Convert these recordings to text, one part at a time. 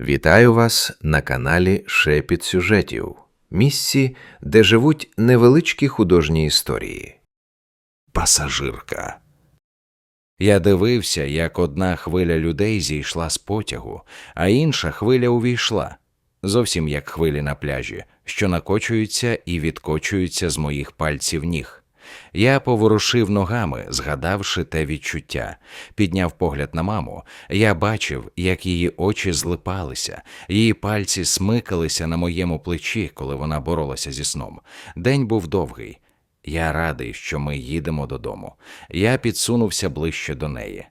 Вітаю вас на каналі Шепіт сюжетів, місці, де живуть невеличкі художні історії. Пасажирка. Я дивився, як одна хвиля людей зійшла з потягу, а інша хвиля увійшла. Зовсім як хвилі на пляжі, що накочуються і відкочуються з моїх пальців ніг. Я поворушив ногами, згадавши те відчуття, підняв погляд на маму. Я бачив, як її очі злипалися, її пальці смикалися на моєму плечі, коли вона боролася зі сном. День був довгий. Я радий, що ми їдемо додому. Я підсунувся ближче до неї.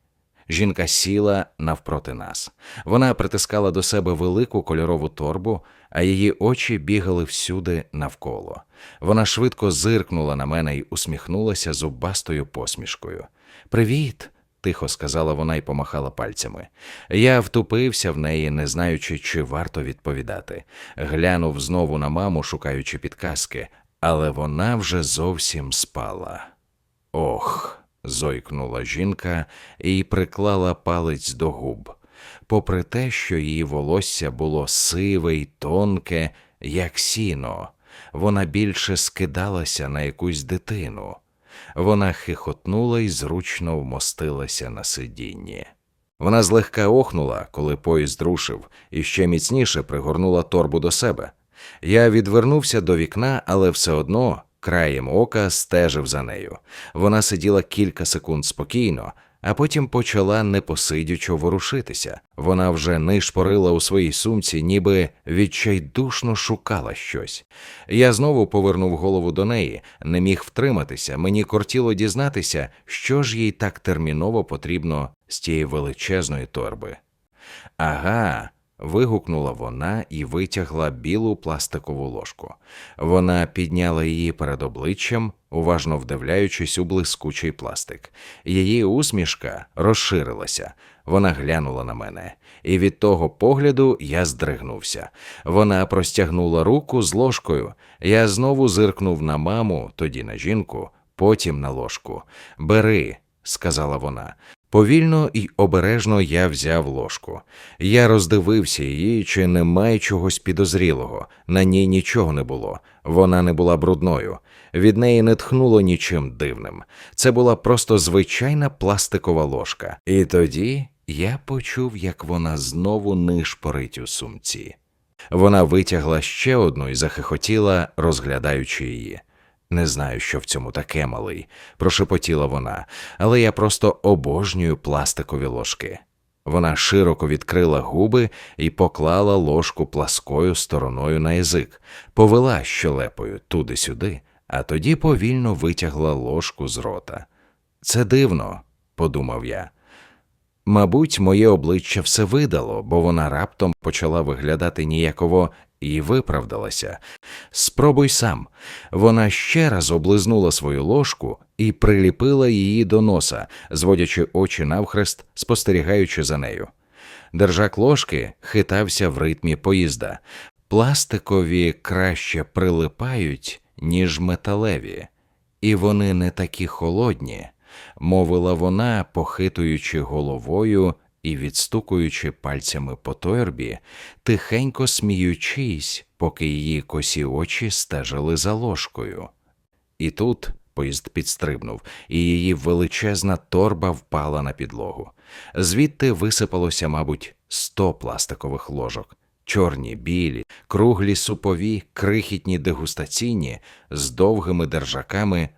Жінка сіла навпроти нас. Вона притискала до себе велику кольорову торбу, а її очі бігали всюди навколо. Вона швидко зиркнула на мене і усміхнулася зубастою посмішкою. Привіт, тихо сказала вона і помахала пальцями. Я втупився в неї, не знаючи, чи варто відповідати. Глянув знову на маму, шукаючи підказки, але вона вже зовсім спала. Ох. Зойкнула жінка і приклала палець до губ. Попри те, що її волосся було сиве й тонке, як сіно, вона більше скидалася на якусь дитину. Вона хихотнула і зручно вмостилася на сидінні. Вона злегка охнула, коли поїзд рушив, і ще міцніше пригорнула торбу до себе. Я відвернувся до вікна, але все одно краєм ока стежив за нею. Вона сиділа кілька секунд спокійно, а потім почала непосидючо ворушитися. Вона вже нишпорила у своїй сумці, ніби відчайдушно шукала щось. Я знову повернув голову до неї, не міг втриматися. Мені кортіло дізнатися, що ж їй так терміново потрібно з тієї величезної торби. Ага. Вигукнула вона і витягла білу пластикову ложку. Вона підняла її перед обличчям, уважно вдивляючись у блискучий пластик. Її усмішка розширилася. Вона глянула на мене, і від того погляду я здригнувся. Вона простягнула руку з ложкою. Я знову зиркнув на маму, тоді на жінку, потім на ложку. Бери, сказала вона. Повільно і обережно я взяв ложку. Я роздивився її, чи немає чогось підозрілого. На ній нічого не було. Вона не була брудною. Від неї не тхнуло нічим дивним. Це була просто звичайна пластикова ложка. І тоді я почув, як вона знову нишпорить у сумці. Вона витягла ще одну і захихотіла, розглядаючи її. Не знаю, що в цьому таке, малий, прошепотіла вона, але я просто обожнюю пластикові ложки. Вона широко відкрила губи і поклала ложку пласкою стороною на язик, повела щелепою туди-сюди, а тоді повільно витягла ложку з рота. Це дивно, подумав я. Мабуть, моє обличчя все видало, бо вона раптом почала виглядати ніяково і виправдалася. Спробуй сам. Вона ще раз облизнула свою ложку і приліпила її до носа, зводячи очі навхрест, спостерігаючи за нею. Держак ложки хитався в ритмі поїзда. Пластикові краще прилипають, ніж металеві, і вони не такі холодні, мовила вона, похитуючи головою і відстукуючи пальцями по торбі, тихенько сміючись, поки її косі очі стежили за ложкою. І тут поїзд підстрибнув, і її величезна торба впала на підлогу. Звідти висипалося, мабуть, сто пластикових ложок. Чорні, білі, круглі супові, крихітні дегустаційні, з довгими держаками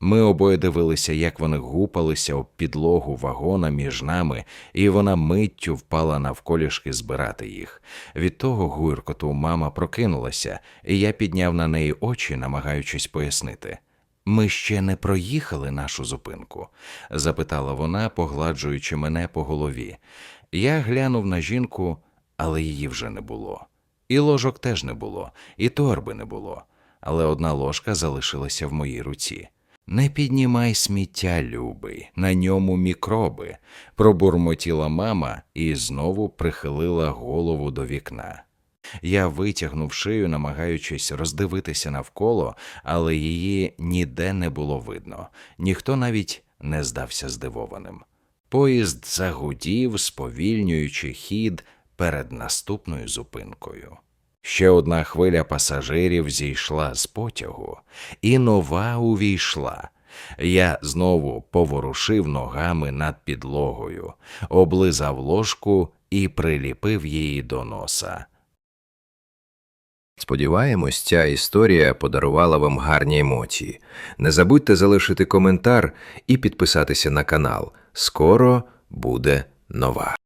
ми обоє дивилися, як вони гупалися об підлогу вагона між нами, і вона миттю впала навколішки збирати їх. Від того гуркоту мама прокинулася, і я підняв на неї очі, намагаючись пояснити. Ми ще не проїхали нашу зупинку? запитала вона, погладжуючи мене по голові. Я глянув на жінку, але її вже не було. І ложок теж не було, і торби не було, але одна ложка залишилася в моїй руці. Не піднімай сміття, любий, на ньому мікроби, пробурмотіла мама і знову прихилила голову до вікна. Я витягнув шию, намагаючись роздивитися навколо, але її ніде не було видно, ніхто навіть не здався здивованим. Поїзд загудів, сповільнюючи хід, перед наступною зупинкою. Ще одна хвиля пасажирів зійшла з потягу, і нова увійшла. Я знову поворушив ногами над підлогою, облизав ложку і приліпив її до носа. Сподіваємось, ця історія подарувала вам гарні емоції. Не забудьте залишити коментар і підписатися на канал. Скоро буде нова.